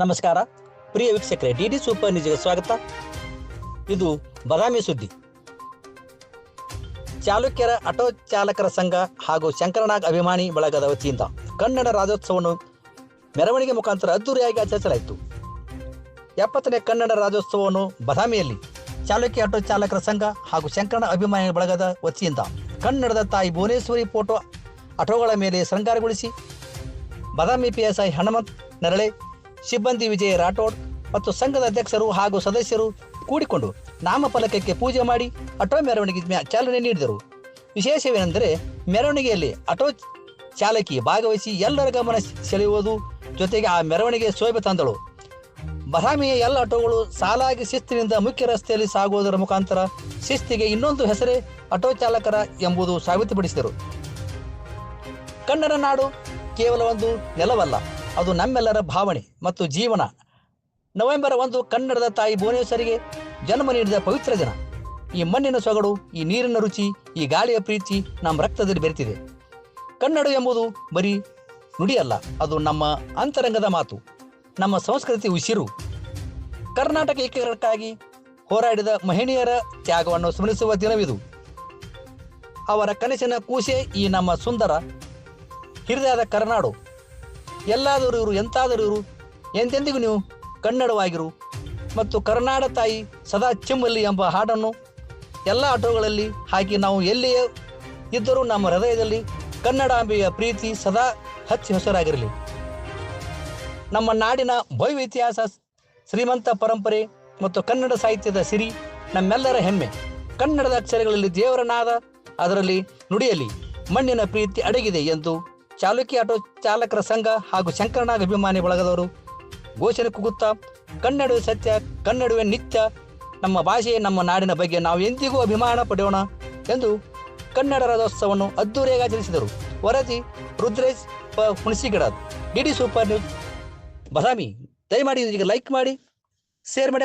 ನಮಸ್ಕಾರ. ಪ್ರಿಯ ವೀಕ್ಷಕರೇ, D D super ನ್ಯೂಸ್ಗೆ ಸ್ವಾಗತ. ಇದು ಬದಾಮಿ ಸುದ್ದಿ. ಚಾಲುಕ್ಯರ ಆಟೋ ಚಾಲಕರ ಸಂಘ ಹಾಗೂ ಶಂಕರನಾಗ್ ಅಭಿಮಾನಿ ಬಳಗದ ವತಿಯಿಂದ ಕನ್ನಡ ರಾಜ್ಯೋತ್ಸವವನ್ನು ಮೆರವಣಿಗೆ ಮುಖಾಂತರ ಅದ್ದೂರಿಯಾಗಿ ಆಚರಿಸಲಾಯಿತು. ಎಪ್ಪತ್ತನೇ ಕನ್ನಡ ರಾಜ್ಯೋತ್ಸವವನ್ನು ಬದಾಮಿಯಲ್ಲಿ ಚಾಲುಕ್ಯ ಆಟೋ ಚಾಲಕರ ಸಂಘ ಹಾಗೂ ಶಂಕರನ ಅಭಿಮಾನಿ ಬಳಗದ ವತಿಯಿಂದ ಕನ್ನಡದ ತಾಯಿ ಭುವನೇಶ್ವರಿ ಫೋಟೋ ಆಟೋಗಳ ಮೇಲೆ ಶೃಂಗಾರಗೊಳಿಸಿ Badami P S I Hanumanth Narale ಸಿಬ್ಬಂದಿ ವಿಜಯ ರಾಠೋಡ್ ಮತ್ತು ಸಂಘದ ಅಧ್ಯಕ್ಷರು ಹಾಗೂ ಸದಸ್ಯರು ಕೂಡಿಕೊಂಡು ನಾಮಫಲಕಕ್ಕೆ ಪೂಜೆ ಮಾಡಿ ಆಟೋ ಮೆರವಣಿಗೆ ಚಾಲನೆ ನೀಡಿದರು. ವಿಶೇಷವೇನೆಂದರೆ ಮೆರವಣಿಗೆಯಲ್ಲಿ ಆಟೋ ಚಾಲಕಿ ಭಾಗವಹಿಸಿ ಎಲ್ಲರ ಗಮನ ಸೆಳೆಯುವುದು, ಜೊತೆಗೆ ಆ ಮೆರವಣಿಗೆ ಶೋಭೆ ತಂದಳು. ಬದಾಮಿಯ ಎಲ್ಲ ಆಟೋಗಳು ಸಾಲಾಗಿ ಶಿಸ್ತಿನಿಂದ ಮುಖ್ಯ ರಸ್ತೆಯಲ್ಲಿ ಸಾಗುವುದರ ಮುಖಾಂತರ ಶಿಸ್ತಿಗೆ ಇನ್ನೊಂದು ಹೆಸರೇ ಆಟೋ ಚಾಲಕರ ಎಂಬುದು ಸಾಬೀತುಪಡಿಸಿದರು. ಕನ್ನಡ ನಾಡು ಕೇವಲ ಒಂದು ನೆಲವಲ್ಲ. ಅದು ನಮ್ಮೆಲ್ಲರ ಭಾವನೆ ಮತ್ತು ಜೀವನ. ನವೆಂಬರ್ ಒಂದು ಕನ್ನಡದ ತಾಯಿ ಭುವನೇಶ್ವರಿಗೆ ಜನ್ಮ ನೀಡಿದ ಪವಿತ್ರ ದಿನ. ಈ ಮಣ್ಣಿನ ಸೊಗಡು, ಈ ನೀರಿನ ರುಚಿ, ಈ ಗಾಳಿಯ ಪ್ರೀತಿ ನಮ್ಮ ರಕ್ತದಲ್ಲಿ ಬೆರೆತಿದೆ. ಕನ್ನಡ ಎಂಬುದು ಬರೀ ನುಡಿಯಲ್ಲ, ಅದು ನಮ್ಮ ಅಂತರಂಗದ ಮಾತು. ನಮ್ಮ ಸಂಸ್ಕೃತಿ ಉಸಿರು. ಕರ್ನಾಟಕ ಏಕೀಕರಣಕ್ಕಾಗಿ ಹೋರಾಡಿದ ಮಹಿಳೆಯರ ತ್ಯಾಗವನ್ನು ಸ್ಮರಿಸುವ ದಿನವಿದು. ಅವರ ಕನಸಿನ ಕೂಸೆ ಈ ನಮ್ಮ ಸುಂದರ ಹಿರಿದಾದ ಕರ್ನಾಡು. ಎಲ್ಲಾದರೂ ಇವರು, ಎಂತಾದರೂ ಇರು ಎಂತೆಂದಿಗೂ ನೀವು ಕನ್ನಡವಾಗಿರು. ಮತ್ತು ಕರ್ನಾಡ ತಾಯಿ ಸದಾ ಚಿಮ್ಮಲ್ಲಿ ಎಂಬ ಹಾಡನ್ನು ಎಲ್ಲ ಆಟೋಗಳಲ್ಲಿ ಹಾಕಿ ನಾವು ಎಲ್ಲಿಯೇ ಇದ್ದರೂ ನಮ್ಮ ಹೃದಯದಲ್ಲಿ ಕನ್ನಡಾಂಬೆಯ ಪ್ರೀತಿ ಸದಾ ಹಚ್ಚಿ ಹಸಿರಾಗಿರಲಿ. ನಮ್ಮ ನಾಡಿನ ಭವ್ಯ ಇತಿಹಾಸ, ಶ್ರೀಮಂತ ಪರಂಪರೆ ಮತ್ತು ಕನ್ನಡ ಸಾಹಿತ್ಯದ ಸಿರಿ ನಮ್ಮೆಲ್ಲರ ಹೆಮ್ಮೆ. ಕನ್ನಡದ ಅಕ್ಷರಗಳಲ್ಲಿ ದೇವರ ನಾದ ಅದರಲ್ಲಿ ನುಡಿಯಲ್ಲಿ ಮಣ್ಣಿನ ಪ್ರೀತಿ ಅಡಗಿದೆ ಎಂದು ಚಾಲುಕ್ಯ ಆಟೋ ಚಾಲಕರ ಸಂಘ ಹಾಗೂ ಶಂಕರನಾಗ ಅಭಿಮಾನಿ ಬಳಗದವರು. ಘೋಷಣೆ ಕೂಗುತ್ತಾ ಕನ್ನಡವೇ ಸತ್ಯ, ಕನ್ನಡವೇ ನಿತ್ಯ, ನಮ್ಮ ಭಾಷೆ, ನಮ್ಮ ನಾಡಿನ ಬಗ್ಗೆ ನಾವು ಎಂದಿಗೂ ಅಭಿಮಾನ ಪಡೆಯೋಣ ಎಂದು ಕನ್ನಡ ರಾಜ್ಯೋತ್ಸವವನ್ನು ಅದ್ದೂರಿಯಾಗಿ ಆಚರಿಸಿದರು. ವರದಿ ರುದ್ರೇಶ್ ಪ. DD super news, Badami. ದಯಮಾಡಿ ಈಗ ಲೈಕ್ ಮಾಡಿ, ಶೇರ್ ಮಾಡಿ